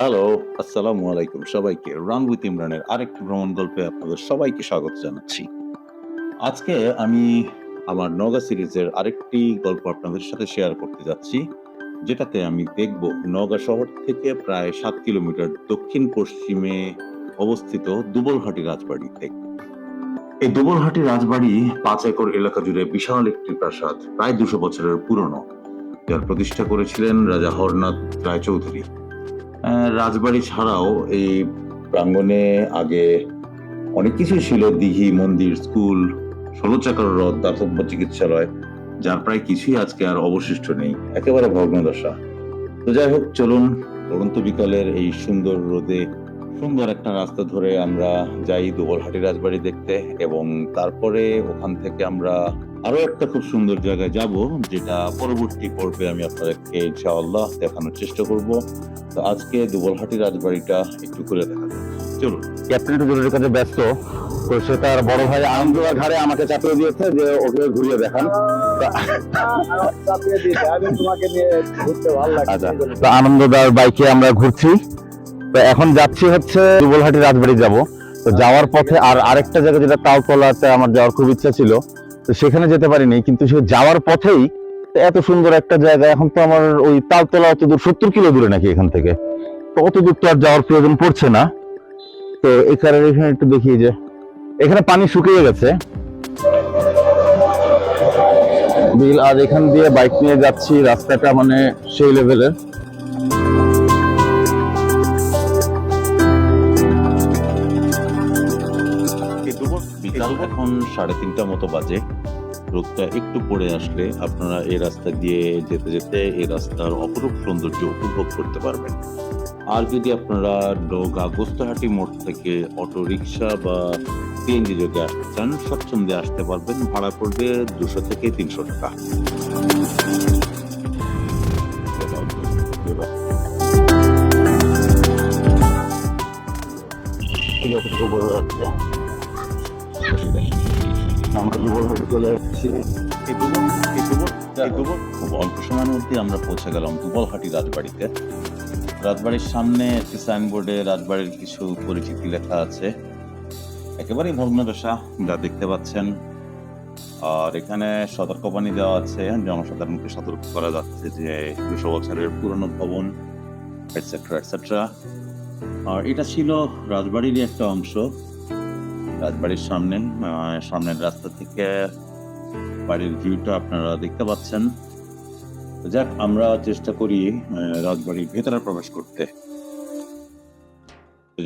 Hello, আসসালামু আলাইকুম সবাইকে। রান উইথ ইমরানের আরেকটি ভ্রমণ গল্পে আপনাদের সবাইকে স্বাগত জানাচ্ছি। আজকে আমি আমার নওগাঁ সিরিজের আরেকটি গল্প আপনাদের সাথে শেয়ার করতে যাচ্ছি। যেটাতে আমি দেখব নওগাঁ শহর থেকে প্রায় সাত কিলোমিটার দক্ষিণ পশ্চিমে অবস্থিত দুবলহাটি রাজবাড়িতে। এই দুবলহাটি রাজবাড়ি পাঁচ একর এলাকা জুড়ে বিশাল একটি প্রাসাদ, প্রায় দুশো বছরের পুরনো। যার প্রতিষ্ঠা করেছিলেন রাজা হরনাথ রায়চৌধুরী। রাজবাড়ি ছাড়াও এই প্রাঙ্গণে আগে অনেক কিছুই ছিল। দিঘি, মন্দির, স্কুল, ১৬ চাকার হ্রদ, দাতব্য চিকিৎসালয়, যার প্রায় কিছুই আজকে আর অবশিষ্ট নেই। একেবারে ভগ্নদশা। তো যাই হোক চলুন পড়ন্ত বিকালের এই সুন্দর রোদে সুন্দর একটা রাস্তা ধরে আমরা যাই দুবলহাটি রাজবাড়ি দেখতে এবং তারপরে ওখান থেকে আমরা আরও একটা খুব সুন্দর জায়গায় যাব যেটা পরবর্তী পর্বে আমি আপনাদেরকে ইনশাআল্লাহ দেখানোর চেষ্টা করব। তো আজকে দুবলহাটি রাজবাড়িটা একটু ঘুরে দেখা। চলুন। ক্যাপ্টেন একটু জরুরি কাজে ব্যস্ত তো সে তার বড় ভাই আনন্দ ঘাড়ে আমাকে চাপিয়ে দিয়েছে যে ওকে ঘুরিয়ে দেখান চাপিয়ে দিয়েছে আমি তোমাকে নিয়ে ঘুরতে ভালো লাগে আচ্ছা তো আনন্দদার বাইকে আমরা ঘুরছি তো এখন যাচ্ছি হচ্ছে দুবলহাটি রাজবাড়ি যাব তো যাওয়ার পথে আর আরেকটা জায়গা যেটা তালতলাতে আমার যাওয়ার খুব ইচ্ছা ছিল তো সেখানে যেতে পারিনি, কিন্তু সে যাওয়ার পথেই এত সুন্দর একটা জায়গা, এখন তো আমার ওই তালতলা অত দূর, সত্তর কিলো দূরে নাকি এখান থেকে। তো অত দূর তো আর যাওয়ার প্রয়োজন পড়ছে না। তো কারণে এখানে একটু দেখি যে, এখানে পানি শুকিয়ে গেছে। আর এখান দিয়ে বাইক নিয়ে যাচ্ছি, রাস্তাটা মানে সেই লেভেলের বিকাল এখন সাড়ে তিনটা মতো বাজে। রোদটা একটু পড়ে আসলে আপনারা এই রাস্তা দিয়ে যেতে যেতে এই রাস্তার অপরূপ সৌন্দর্য উপভোগ করতে পারবেন। আর যদি আপনারা নৌকা গোস্তাহাটি মোড় থেকে অটো রিক্সা বা সিএনজি যোগে আসতে চান, স্বচ্ছন্দে আসতে পারবেন। ভাড়া পড়বে দুশো থেকে তিনশো টাকা। আমরা চলে খুব অল্প সময়ের মধ্যে আমরা পৌঁছে গেলাম দুবলহাটি রাজবাড়িতে রাজবাড়ির সামনে একটি সাইনবোর্ডে রাজবাড়ির কিছু পরিচিতি লেখা আছে একেবারেই ভগ্নদশা যা দেখতে পাচ্ছেন আর এখানে সতর্কবাণী দেওয়া আছে জনসাধারণকে সতর্ক করা যাচ্ছে যে দুশো বছরের পুরনো ভবন এটসেট্রা এটসেট্রা আর এটা ছিল রাজবাড়িরই একটা অংশ রাজবাড়ির সামনে সামনের রাস্তা থেকে বাড়ির ভিউটা আপনারা দেখতে পাচ্ছেন। যাক, আমরা চেষ্টা করি রাজবাড়ির ভেতরে প্রবেশ করতে।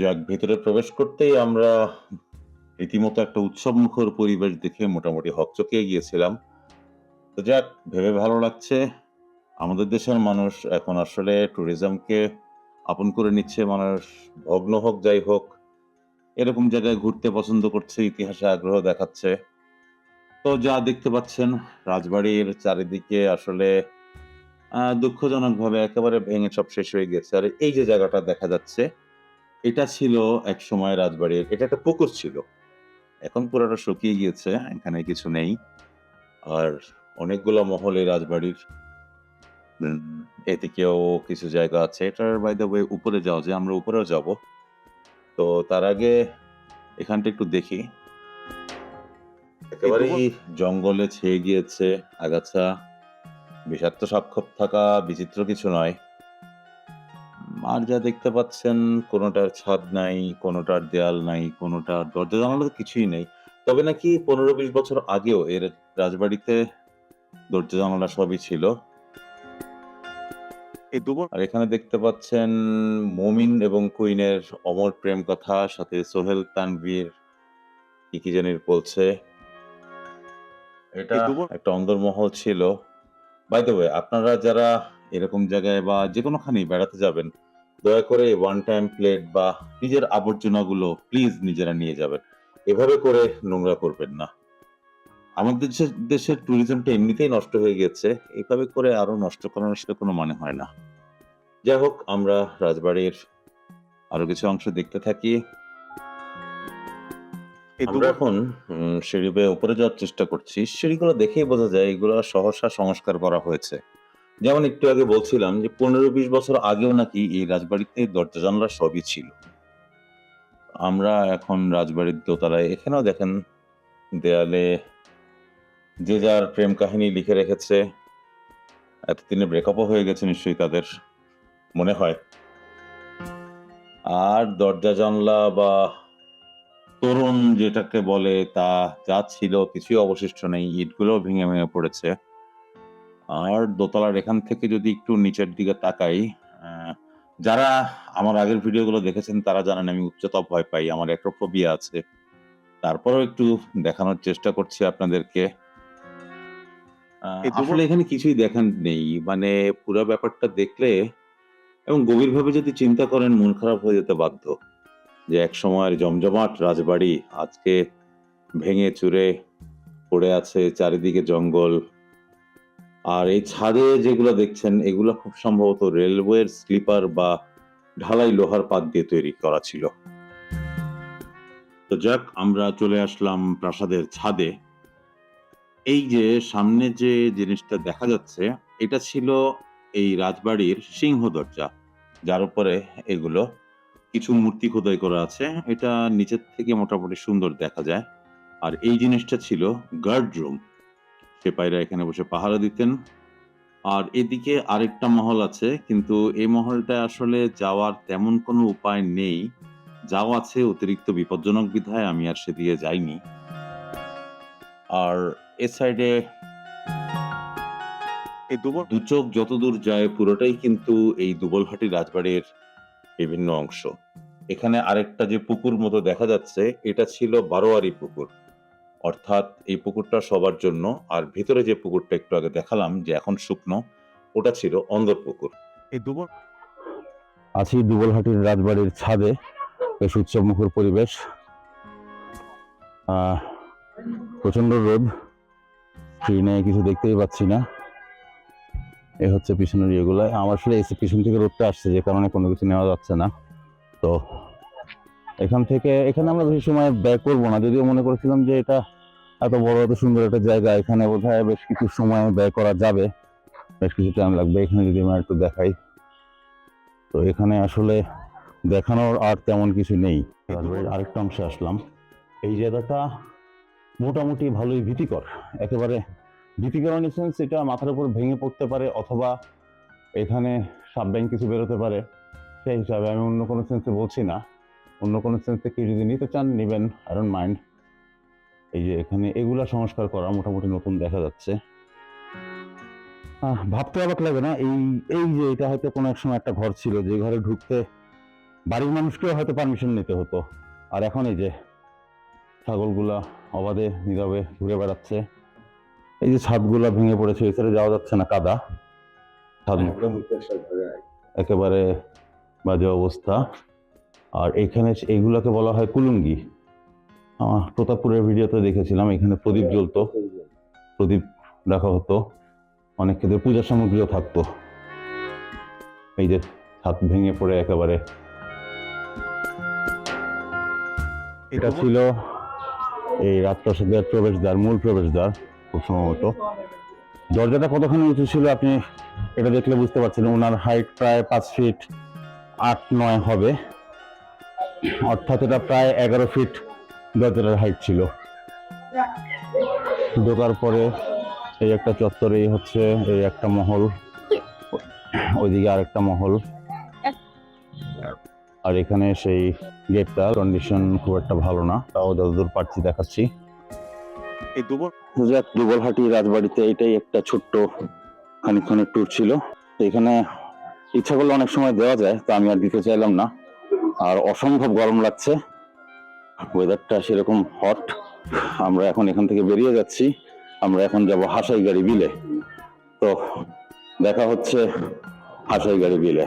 যাক, ভেতরে প্রবেশ করতেই আমরা রীতিমতো একটা উৎসব মুখর পরিবেশ দেখে মোটামুটি হকচকিয়ে গিয়েছিলাম। তো যাক, ভেবে ভালো লাগছে। আমাদের দেশের মানুষ এখন আসলে ট্যুরিজমকে আপন করে নিচ্ছে। মানুষ ভগ্ন হোক যাই হোক এরকম জায়গায় ঘুরতে পছন্দ করছে, ইতিহাসে আগ্রহ দেখাচ্ছে। তো যা দেখতে পাচ্ছেন, রাজবাড়ির চারিদিকে আসলে দুঃখজনকভাবে একেবারে ভেঙে সব শেষ হয়ে গেছে। আর এই যে জায়গাটা দেখা যাচ্ছে, এটা ছিল এক সময় রাজবাড়ির, এটা একটা পুকুর ছিল। এখন পুরোটা শুকিয়ে গিয়েছে, এখানে কিছু নেই। আর অনেকগুলো মহল এই রাজবাড়ির। এদিকেও কিছু জায়গা আছে, এটার বাই দ্য ওয়ে উপরে যাওয়া যায়, আমরা উপরেও যাব। তো তার আগে এখানটা একটু দেখি। একেবারেই জঙ্গলে ছেয়ে গিয়েছে আগাছা। বিষাক্ত সাক্ষর থাকা বিচিত্র কিছু নয়। আর যা দেখতে পাচ্ছেন কোনোটার ছাদ নাই কোনোটার দেয়াল নাই কোনোটার দরজা জানালা তো কিছুই নেই। তবে নাকি পনেরো বিশ বছর আগেও এর রাজবাড়িতে দরজা জানালা সবই ছিল। এই দুবল আর এখানে দেখতে পাচ্ছেন মমিন এবং কুইনের অমর প্রেম কথা সাথে সোহেল তানভীর কি কি জানি বলছে। এটা একটা অন্দরমহল ছিল। বাই দ্য ওয়ে আপনারা যারা এরকম জায়গায় বা যে কোনোখানেই বেড়াতে যাবেন দয়া করে ওয়ান টাইম প্লেট বা নিজের আবর্জনাগুলো প্লিজ নিজেরা নিয়ে যাবেন। এভাবে করে নোংরা করবেন না। আমাদের দেশের দেশের ট্যুরিজমটা এমনিতেই নষ্ট হয়ে গেছে এইভাবে করে আরও নষ্ট করার আসলে কোনো মানে হয় না। যাই হোক আমরা রাজবাড়ির আরও কিছু অংশ দেখতে থাকি। আমরা এখন সিঁড়ি বেয়ে উপরে যাওয়ার চেষ্টা করছি। সিঁড়িগুলো দেখেই বোঝা যায় এগুলো সহসা সংস্কার করা হয়েছে। যেমন একটু আগে বলছিলাম যে পনেরো বিশ বছর আগেও নাকি এই রাজবাড়িতে দরজা জানলা সবই ছিল। আমরা এখন রাজবাড়ির দোতলায় এখানেও দেখেন দেয়ালে যে যার প্রেম কাহিনী লিখে রেখেছে, এতদিনে ব্রেকআপও হয়ে গেছে নিশ্চয়ই তাদের, মনে হয়। আর দরজা, জানলা বা তরুণ যেটাকে বলে তা যা ছিল কিছুই অবশিষ্ট নেই ইটগুলো ভেঙে ভেঙে পড়েছে। আর দোতলার এখান থেকে যদি একটু নিচের দিকে তাকাই যারা আমার আগের ভিডিওগুলো দেখেছেন তারা জানেন আমি উচ্চতা ভয় পাই, আমার অ্যাক্রোফোবিয়া আছে। তারপরেও একটু দেখানোর চেষ্টা করছি আপনাদেরকে। আসলে এখানে কিছুই দেখান নেই। মানে পুরো ব্যাপারটা দেখলে এবং গভীরভাবে যদি চিন্তা করেন মন খারাপ হয়ে যেতে বাধ্য যে এক সময়ের জমজমাট রাজবাড়ি আজকে ভেঙে চুরে পড়ে আছে চারিদিকে জঙ্গল। আর এই ছাদে যেগুলো দেখছেন এগুলো খুব সম্ভবত রেলওয়ের স্লিপার বা ঢালাই লোহার পাত দিয়ে তৈরি করা ছিল। তো যাক আমরা চলে আসলাম প্রাসাদের ছাদে। এই যে সামনে যে জিনিসটা দেখা যাচ্ছে, এটা ছিল এই রাজবাড়ির সিংহ দরজা। যার উপরে এগুলো কিছু মূর্তি খোদাই করা আছে। এটা নিচের থেকে মোটামুটি সুন্দর দেখা যায়। আর এই জিনিসটা ছিল গার্ড রুম সেপাইরা এখানে বসে পাহারা দিতেন। আর এদিকে আরেকটা মহল আছে, কিন্তু এই মহলটা আসলে যাওয়ার তেমন কোনো উপায় নেই। যাও আছে অতিরিক্ত বিপজ্জনক বিধায়, আমি আর সেদিকে যাইনি। আর এ সাইডে এই দুবার দু চোখ যতদূর যায় পুরোটাই কিন্তু এই দুবলহাটি রাজবাড়ির বিভিন্ন অংশ। এখানে আরেকটা যে পুকুর মতো দেখা যাচ্ছে এটা ছিল বারোয়ারি পুকুর। অর্থাৎ এই পুকুরটা সবার জন্য আর ভিতরে যে পুকুরটা একটু আগে দেখালাম যে এখন শুকনো ওটা ছিল অন্দর পুকুর। এই দুবার আছি দুবলহাটির রাজবাড়ির ছাদে বেশ উৎসবমুখর পরিবেশ। আহ, প্রচণ্ড স্ক্রিনে কিছু দেখতেই পাচ্ছি না। এ হচ্ছে পিছনের ইয়েগুলো। আমার আসলে এসে পিছন থেকে রোদটা আসছে, যে কারণে কোনো কিছু নেওয়া যাচ্ছে না। তো এখান থেকে, এখানে আমরা বেশি সময় ব্যয় করব না। যদিও মনে করেছিলাম যে এটা এত বড়, এত সুন্দর একটা জায়গা, এখানে বোধহয় বেশ কিছু সময় ব্যয় করা যাবে। বেশ কিছু টাইম লাগবে এখানে যদি আমরা একটু দেখাই। তো এখানে আসলে দেখানোর আর তেমন কিছু নেই। আরেকটা অংশে আসলাম। এই জায়গাটা মোটামুটি ভালোই ভীতিকর। একেবারে ভীতিকর ইন সেন্স এটা মাথার উপর ভেঙে পড়তে পারে অথবা এখানে ব্যাং কিছু বেরোতে পারে। সেই হিসাবে আমি অন্য কোনো সেন্সে বলছি না। অন্য কোনো সেন্সে কেউ যদি নিতে চান, নেবেন ডোন্ট মাইন্ড এই যে এখানে এগুলা সংস্কার করা মোটামুটি নতুন দেখা যাচ্ছে। ভাবতে অবাক লাগে না? এই এই যে এটা হয়তো কোনো এক সময় একটা ঘর ছিল, যে ঘরে ঢুকতে বাড়ির মানুষকেও হয়তো পারমিশন নিতে হতো। আর এখন এই যে ছাগলগুলা অবাধে নীরবে ঘুরে বেড়াচ্ছে। এই যে ছাদগুলা ভেঙে পড়েছে এছাড়া যাওয়া যাচ্ছে না কাদা। ছাদ একেবারে বাজে অবস্থা। আর এখানে এইগুলাকে বলা হয় কুলুঙ্গি। প্রতাপপুরের ভিডিওতে দেখেছিলাম এখানে প্রদীপ জ্বলতো। প্রদীপ রাখা হতো। অনেক ক্ষেত্রে পূজার সামগ্রীও থাকতো। এই যে ছাদ ভেঙে পড়ে একেবারে। এটা ছিল এই রাজপ্রাসাদের প্রবেশদ্বার, মূল প্রবেশদ্বার, খুব সম্ভবত। দরজাটা কতখানি উঁচু ছিল আপনি এটা দেখলে বুঝতে পারছেন, ওনার হাইট প্রায় পাঁচ ফিট আট নয় হবে। অর্থাৎ এটা প্রায় এগারো ফিট দরজাটার হাইট ছিল। ঢোকার পরে এই একটা চত্বর, এই হচ্ছে এই একটা মহল, ওইদিকে আরেকটা মহল। আর এখানে সেই গেটটা কন্ডিশন খুব একটা ভালো না তাও যতদূর পারছি দেখাচ্ছি। এই দুবার যাক দুবলহাটি রাজবাড়িতে এটাই একটা ছোট্ট খানিকক্ষণের ট্যুর ছিল। তো এখানে ইচ্ছা করলে অনেক সময় দেওয়া যায় তো আমি আর দিতে চাইলাম না। আর অসম্ভব গরম লাগছে। ওয়েদারটা সেরকম হট আমরা এখন এখান থেকে বেরিয়ে যাচ্ছি। আমরা এখন যাব হাসাই গাড়ি বিলে। তো দেখা হচ্ছে হাসাই গাড়ি বিলে।